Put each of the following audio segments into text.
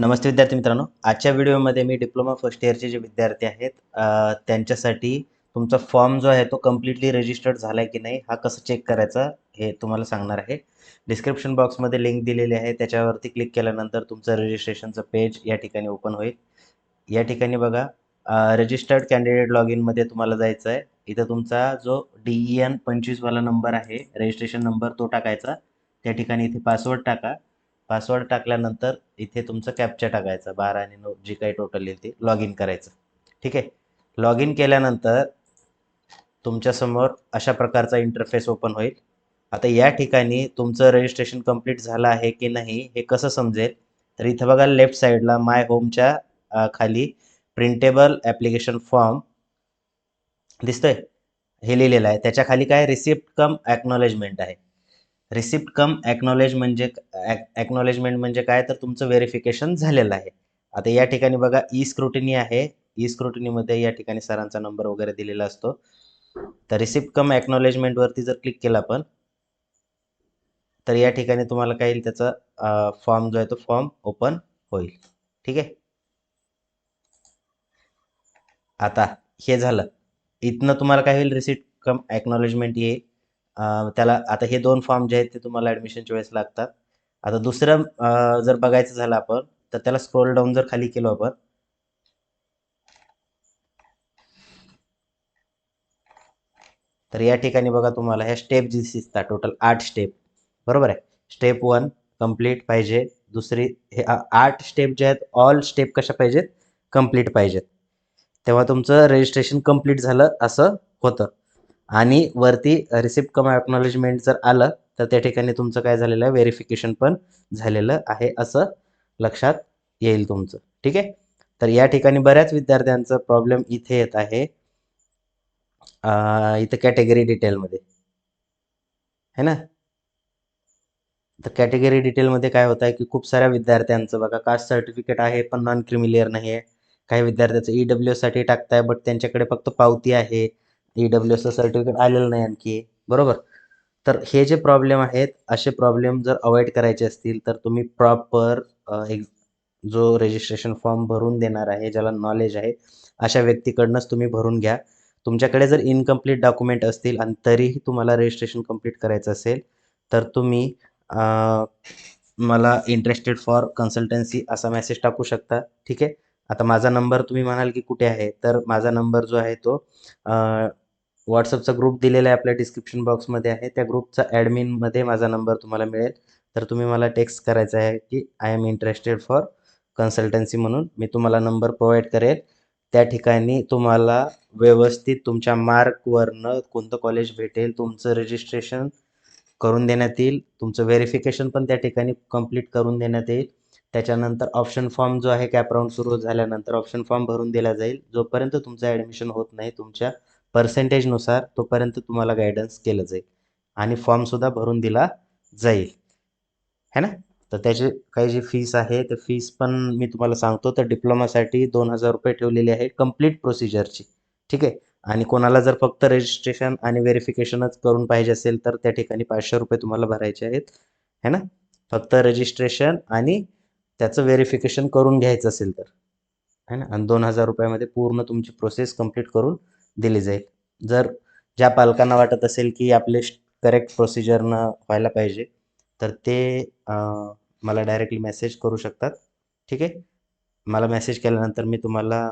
नमस्ते विद्यार्थी मित्रांनो. आजच्या व्हिडिओमध्ये मी डिप्लोमा फर्स्ट इयरचे जे विद्यार्थी आहेत त्यांच्यासाठी तुमचा फॉर्म जो आहे तो कम्प्लिटली रजिस्टर्ड झाला आहे की नाही हा कसं चेक करायचा हे तुम्हाला सांगणार आहे. डिस्क्रिप्शन बॉक्समध्ये लिंक दिलेली आहे. त्याच्यावरती क्लिक केल्यानंतर तुमचं रजिस्ट्रेशनचं पेज या ठिकाणी ओपन होईल. या ठिकाणी बघा रजिस्टर्ड कॅन्डिडेट लॉग इनमध्ये तुम्हाला जायचं आहे. इथं तुमचा जो डी ई एन पंचवीसवाला नंबर आहे रजिस्ट्रेशन नंबर तो टाकायचा. त्या ठिकाणी इथे पासवर्ड टाका. पासवर्ड टाकल्यानंतर इथे तुमचं कॅप्चा टाकायचा. बारा आणि नऊ जी काही टोटल येईल ती लॉग इन करायचं. ठीक आहे? लॉग इन केल्यानंतर तुमच्यासमोर अशा प्रकारचा इंटरफेस ओपन होईल. आता या ठिकाणी तुमचं रजिस्ट्रेशन कंप्लीट झालं आहे की नाही हे कसं समजेल? तर इथं बघा लेफ्ट साईडला माय होमच्या खाली प्रिंटेबल ॲप्लिकेशन फॉर्म दिसतोय. हे लिहिलेलं आहे. त्याच्याखाली काय? रिसिप्ट कम ॲक्नॉलेजमेंट आहे. रिसिप्ट कम ॲक्नॉलेज म्हणजे ॲक्नॉलेजमेंट म्हणजे काय? तर तुमचं व्हेरिफिकेशन झालेलं आहे. आता या ठिकाणी बघा ई स्क्रुटिनी आहे. ई स्क्रुटिनीमध्ये या ठिकाणी सरांचा नंबर वगैरे दिलेला असतो. तर रिसिप्ट कम ॲक्नॉलेजमेंटवरती जर क्लिक केला आपण तर या ठिकाणी तुम्हाला काय येईल त्याचा फॉर्म जो आहे तो फॉर्म ओपन होईल. ठीक आहे? आता हे झालं. इथनं तुम्हाला काय होईल? रिसिप्ट कम ॲक्नॉलेजमेंट येईल. त्याला आता हे दोन फॉर्म जे आहेत ते तुम्हाला ॲडमिशनच्या वेळेस लागतात. आता दुसरं जर बघायचं झालं आपण तर त्याला स्क्रोल डाऊन जर खाली केलो आपण. तर या ठिकाणी बघा तुम्हाला ह्या स्टेप जी दिसतात टोटल आठ स्टेप बरोबर आहे? स्टेप वन कंप्लीट पाहिजे. दुसरी हे आठ स्टेप जे आहेत ऑल स्टेप कशा पाहिजेत? कंप्लीट पाहिजेत. तेव्हा तुमचं रजिस्ट्रेशन कंप्लीट झालं असं होतं. आणि वरती रिसिप्ट कम ॲक्नॉलेजमेंट जर आलं तर त्या ठिकाणी तुमचं काय झालेलं आहे? व्हेरिफिकेशन पण झालेलं आहे असं लक्षात येईल तुमचं. ठीक आहे? तर या ठिकाणी बऱ्याच विद्यार्थ्यांचा प्रॉब्लेम इथे येत आहे. इथं कॅटेगरी डिटेलमध्ये है ना? तर कॅटेगरी डिटेलमध्ये काय होत आहे की खूप साऱ्या विद्यार्थ्यांचं बघा कास्ट सर्टिफिकेट आहे पण नॉन क्रिमिलियर नाही आहे. काही विद्यार्थ्याचं ई डब्ल्यू साठी टाकताय बट त्यांच्याकडे फक्त पावती आहे. ई डब्ल्यू एसचं सर्टिफिकेट आलेलं नाही आणखी. बरोबर? तर हे जे प्रॉब्लेम आहेत असे प्रॉब्लेम जर अवॉइड करायचे असतील तर तुम्ही प्रॉपर एक जो रजिस्ट्रेशन फॉर्म भरून देणार आहे ज्याला नॉलेज आहे अशा व्यक्तीकडनंच तुम्ही भरून घ्या. तुमच्याकडे जर इनकम्प्लीट डॉक्युमेंट असतील आणि तरीही तुम्हाला रजिस्ट्रेशन कंप्लीट करायचं असेल तर तुम्ही मला इंटरेस्टेड फॉर कन्सल्टन्सी असा मेसेज टाकू शकता. ठीक आहे? आता माझा नंबर तुम्ही म्हणाल की कुठे आहे? तर माझा नंबर जो आहे तो व्हॉट्सअपचा ग्रुप दिलेला आहे आपल्या डिस्क्रिप्शन बॉक्समध्ये आहे. त्या ग्रुपचा ॲडमिनमध्ये माझा नंबर तुम्हाला मिळेल. तर तुम्ही मला टेक्स्ट करायचा आहे की I am interested for consultancy म्हणून मी तुम्हाला नंबर प्रोव्हाइड करेल. त्या ठिकाणी तुम्हाला व्यवस्थित तुमच्या मार्कवरनं कोणतं कॉलेज भेटेल तुमचं रजिस्ट्रेशन करून देण्यात येईल. तुमचं व्हेरिफिकेशन पण त्या ठिकाणी कंप्लीट करून देण्यात येईल. त्याच्यानंतर ऑप्शन फॉर्म जो आहे कॅप राऊंड सुरू झाल्यानंतर ऑप्शन फॉर्म भरून दिला जाईल. जोपर्यंत तुमचं ॲडमिशन होत नाही तुमच्या पर्सेंटेजनुसार तोपर्यंत तुम्हाला गायडन्स केलं जाईल. आणि फॉर्मसुद्धा भरून दिला जाईल. है ना? तर त्याची काही जी फीस आहे तर फीस पण मी तुम्हाला सांगतो. तर डिप्लोमासाठी दोन हजार रुपये ठेवलेली आहे कंप्लीट प्रोसिजरची ठीक आहे? आणि कोणाला जर फक्त रजिस्ट्रेशन आणि व्हेरिफिकेशनच करून पाहिजे असेल तर त्या ठिकाणी पाचशे रुपये तुम्हाला भरायचे आहेत. है ना? फक्त रजिस्ट्रेशन आणि त्याचं व्हेरिफिकेशन करून घ्यायचं असेल तर. है ना? आणि दोन हजार रुपयामध्ये पूर्ण तुमची प्रोसेस कंप्लीट करून दिली जाईल. जर ज्या पालकांना वाटत असेल की आपले करेक्ट प्रोसिजरनं व्हायला पाहिजे तर ते मला डायरेक्टली मेसेज करू शकतात. ठीक आहे? मला मेसेज केल्यानंतर मी तुम्हाला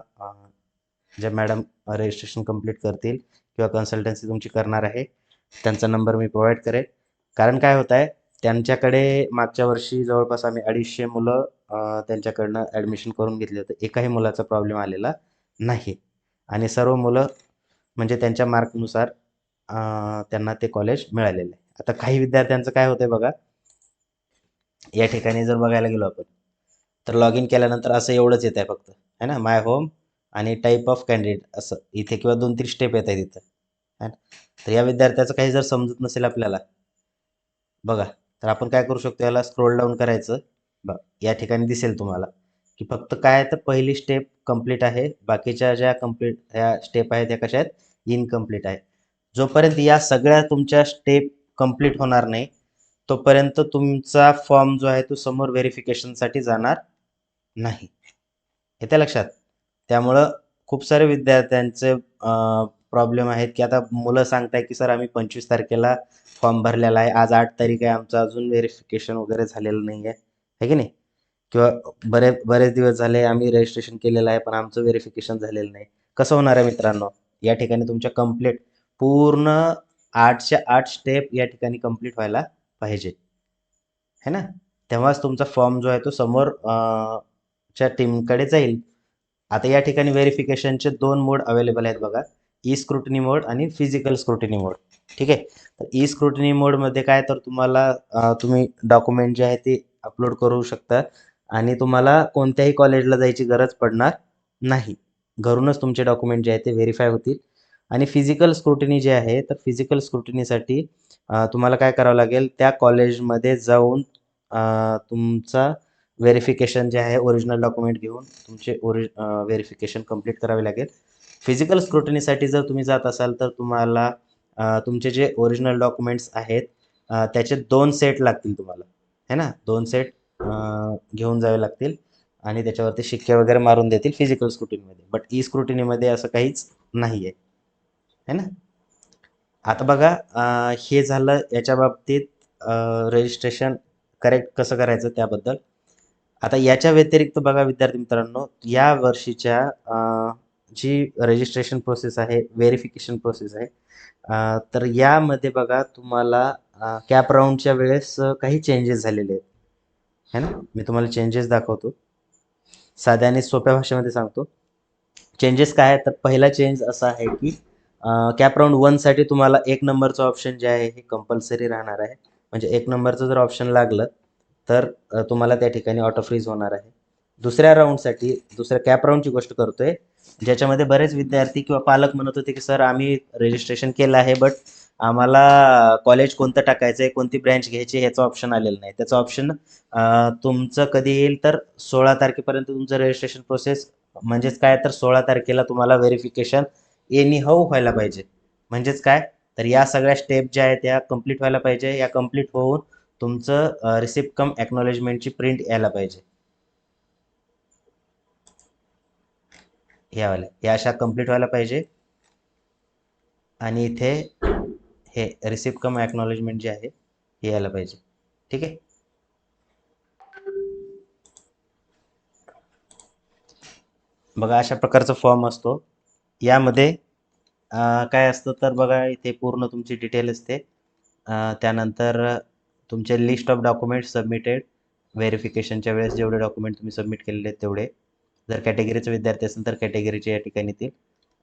ज्या मॅडम रजिस्ट्रेशन कंप्लीट करतील किंवा कन्सल्टन्सी तुमची करणार आहे त्यांचा नंबर मी प्रोव्हाइड करेल. कारण काय होत आहे त्यांच्याकडे मागच्या वर्षी जवळपास आम्ही अडीचशे मुलं त्यांच्याकडनं ॲडमिशन करून घेतले तर एकाही मुलाचा प्रॉब्लेम आलेला नाही. आणि सर्व मुलं म्हणजे त्यांच्या मार्कनुसार त्यांना ते कॉलेज मिळालेलं आहे. आता काही विद्यार्थ्यांचं काय होतंय बघा या ठिकाणी जर बघायला गेलो आपण तर लॉग इन केल्यानंतर असं एवढंच येत आहे फक्त. है ना? माय होम आणि टाईप ऑफ कॅन्डिडेट असं. इथे किंवा दोन तीन स्टेप येत आहेत इथं. है ना? तर या विद्यार्थ्याचं काही जर समजत नसेल आपल्याला बघा. तर आपण काय करू शकतो? याला स्क्रोल डाऊन करायचं. या ठिकाणी दिसेल तुम्हाला की फक्त काय आहे तर पहिली स्टेप कंप्लीट आहे. बाकीच्या ज्या कंप्लीट ह्या स्टेप आहेत त्या कशा आहेत? इनकम्प्लीट आहे. जोपर्यंत या सगळ्या तुमच्या स्टेप कंप्लीट होणार नाही तोपर्यंत तुमचा फॉर्म जो आहे तो समोर व्हेरिफिकेशनसाठी जाणार नाही. येते लक्षात? त्यामुळं खूप सारे विद्यार्थ्यांचे प्रॉब्लेम आहेत की आता मुलं सांगताय की सर आम्ही पंचवीस तारखेला फॉर्म भरलेला आहे. आज आठ तारीख आहे. आमचं अजून व्हेरिफिकेशन वगैरे झालेलं नाही आहे है की नाही? किंवा बरेच बरेच दिवस झाले आम्ही रजिस्ट्रेशन केलेलं आहे पण आमचं व्हेरिफिकेशन झालेलं नाही. कसं होणार आहे मित्रांनो? या ठिकाणी तुमच्या कंप्लीट पूर्ण आठच्या आठ स्टेप या ठिकाणी कंप्लीट व्हायला पाहिजे. है ना? तेव्हाच तुमचा फॉर्म जो आहे तो समोर च्या टीमकडे जाईल. आता या ठिकाणी व्हेरिफिकेशनचे दोन मोड अवेलेबल आहेत बघा. ई स्क्रुटनी मोड आणि फिजिकल स्क्रुटनी मोड ठीक आहे? तर ई स्क्रुटनी मोडमध्ये काय? तर तुम्हाला तुम्ही डॉक्युमेंट जे आहे ते अपलोड करू शकता. आणि तुम्हाला कोणत्याही कॉलेजला जायची गरज पडणार नाही. घरूनच तुमचे डॉक्युमेंट जे आहे ते व्हेरीफाय होतील. आणि फिजिकल स्क्रुटिनी जे आहे तर फिजिकल स्क्रुटिनीसाठी तुम्हाला काय करावं लागेल? त्या कॉलेजमध्ये जाऊन तुमचा व्हेरिफिकेशन जे आहे ओरिजिनल डॉक्युमेंट घेऊन तुमचे ओरि व्हेरिफिकेशन कंप्लीट करावे लागेल. फिजिकल स्क्रुटिनीसाठी जर तुम्ही जात असाल तर तुम्हाला तुमचे जे ओरिजिनल डॉक्युमेंट्स आहेत त्याचे दोन सेट लागतील तुम्हाला. है ना? दोन सेट घेऊन जावे लागतील आणि त्याच्यावरती शिक्के वगैरे मारून देतील फिजिकल स्क्रुटिनीमध्ये बट ई स्क्रुटिनीमध्ये असं काहीच नाही आहे है ना? आता बघा हे झालं याच्या बाबतीत रजिस्ट्रेशन करेक्ट कसं करायचं त्याबद्दल. आता याच्या व्यतिरिक्त बघा विद्यार्थी मित्रांनो या वर्षीच्या जी रजिस्ट्रेशन प्रोसेस आहे व्हेरिफिकेशन प्रोसेस आहे तर यामध्ये बघा तुम्हाला कॅप राऊंडच्या वेळेस काही चेंजेस झालेले आहेत. है ना? मी तुम्हाला चेंजेस दाखवतो. साध्या आणि सोप्या भाषेमध्ये सांगतो. चेंजेस काय आहे तर पहिला चेंज असा आहे की कॅप राऊंड वनसाठी तुम्हाला एक नंबरचं ऑप्शन जे आहे हे कंपल्सरी राहणार आहे. म्हणजे एक नंबरचं जर ऑप्शन लागलं तर तुम्हाला त्या ठिकाणी ऑटो फ्रीज होणार आहे. दुसऱ्या राऊंडसाठी दुसऱ्या कॅप राऊंडची गोष्ट करतोय ज्याच्यामध्ये बरेच विद्यार्थी किंवा पालक म्हणत होते की सर आम्ही रजिस्ट्रेशन केलं आहे बट आम्हाला कॉलेज कोणतं टाकायचं आहे कोणती ब्रँच घ्यायची ह्याचं ऑप्शन आलेलं नाही. त्याचं ऑप्शन तुमचं कधी येईल तर सोळा तारखेपर्यंत तुमचं रजिस्ट्रेशन प्रोसेस म्हणजेच काय तर सोळा तारखेला तुम्हाला व्हेरिफिकेशन एनी हाऊ व्हायला पाहिजे. म्हणजेच काय? तर या सगळ्या स्टेप ज्या आहेत त्या कंप्लीट व्हायला पाहिजे. या कंप्लीट होऊन तुमचं रिसिप्ट कम ॲक्नॉलेजमेंटची प्रिंट यायला पाहिजे. ह्यावाल्या या अशा कंप्लीट व्हायला पाहिजे. आणि इथे हे रिसिप्ट कम ॲक्नॉलेजमेंट जे आहे हे यायला पाहिजे. ठीक आहे? बघा अशा प्रकारचा फॉर्म असतो. यामध्ये काय असतं तर बघा इथे पूर्ण तुमची डिटेल असते. त्यानंतर तुमचे लिस्ट ऑफ डॉक्युमेंट सबमिटेड व्हेरिफिकेशनच्या वेळेस जेवढे डॉक्युमेंट तुम्ही सबमिट केलेले आहेत तेवढे. जर कॅटेगरीचे विद्यार्थी असेल तर कॅटेगरीचे या ठिकाणी येतील.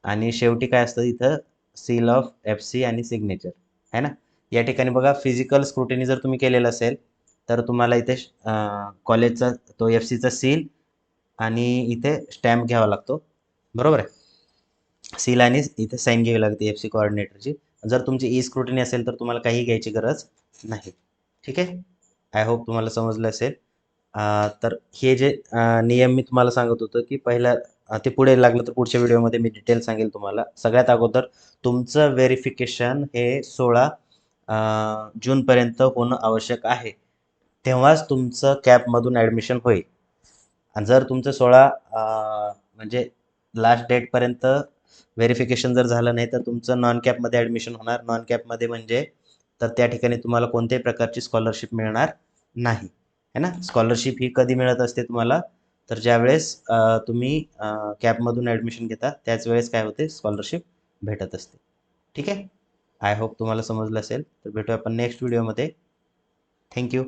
आणि शेवटी काय असतं इथं? सील ऑफ एफ सी आणि सिग्नेचर आहे ना? या ठिकाणी बघा फिजिकल स्क्रुटिनी जर तुम्ही केलेलं असेल तर तुम्हाला इथे कॉलेजचा तो एफ सीचा सील आणि इथे स्टॅम्प घ्यावा लागतो. बरोबर आहे? सील आणि इथे साईन घ्यावी लागते एफ सी कोऑर्डिनेटरची जर तुमची ई स्क्रुटिनी असेल तर तुम्हाला काही घ्यायची गरज नाही. ठीक आहे? आय होप तुम्हाला समजलं असेल. तर हे जे नियम मी तुम्हाला सांगत होतो की पहिला ते पुढे लागलं तर पुढच्या व्हिडिओमध्ये मी डिटेल सांगेल तुम्हाला. सगळ्यात अगोदर तुमचं व्हेरिफिकेशन हे सोळा जूनपर्यंत होणं आवश्यक आहे. तेव्हाच तुमचं कॅपमधून ॲडमिशन होईल. आणि जर तुमचं सोळा म्हणजे लास्ट डेटपर्यंत व्हेरिफिकेशन जर झालं नाही तर तुमचं नॉन कॅपमध्ये ॲडमिशन होणार. नॉन कॅपमध्ये म्हणजे तर त्या ठिकाणी तुम्हाला कोणत्याही प्रकारची स्कॉलरशिप मिळणार नाही. है ना? स्कॉलरशिप ही कधी मिळत असते तुम्हाला? तर ज्यावेळेस तुम्ही कॅबमधून ॲडमिशन घेता त्याच वेळेस काय होते? स्कॉलरशिप भेटत असते. ठीक आहे? आय होप तुम्हाला समजलं असेल. तर भेटूया आपण नेक्स्ट व्हिडिओमध्ये थँक्यू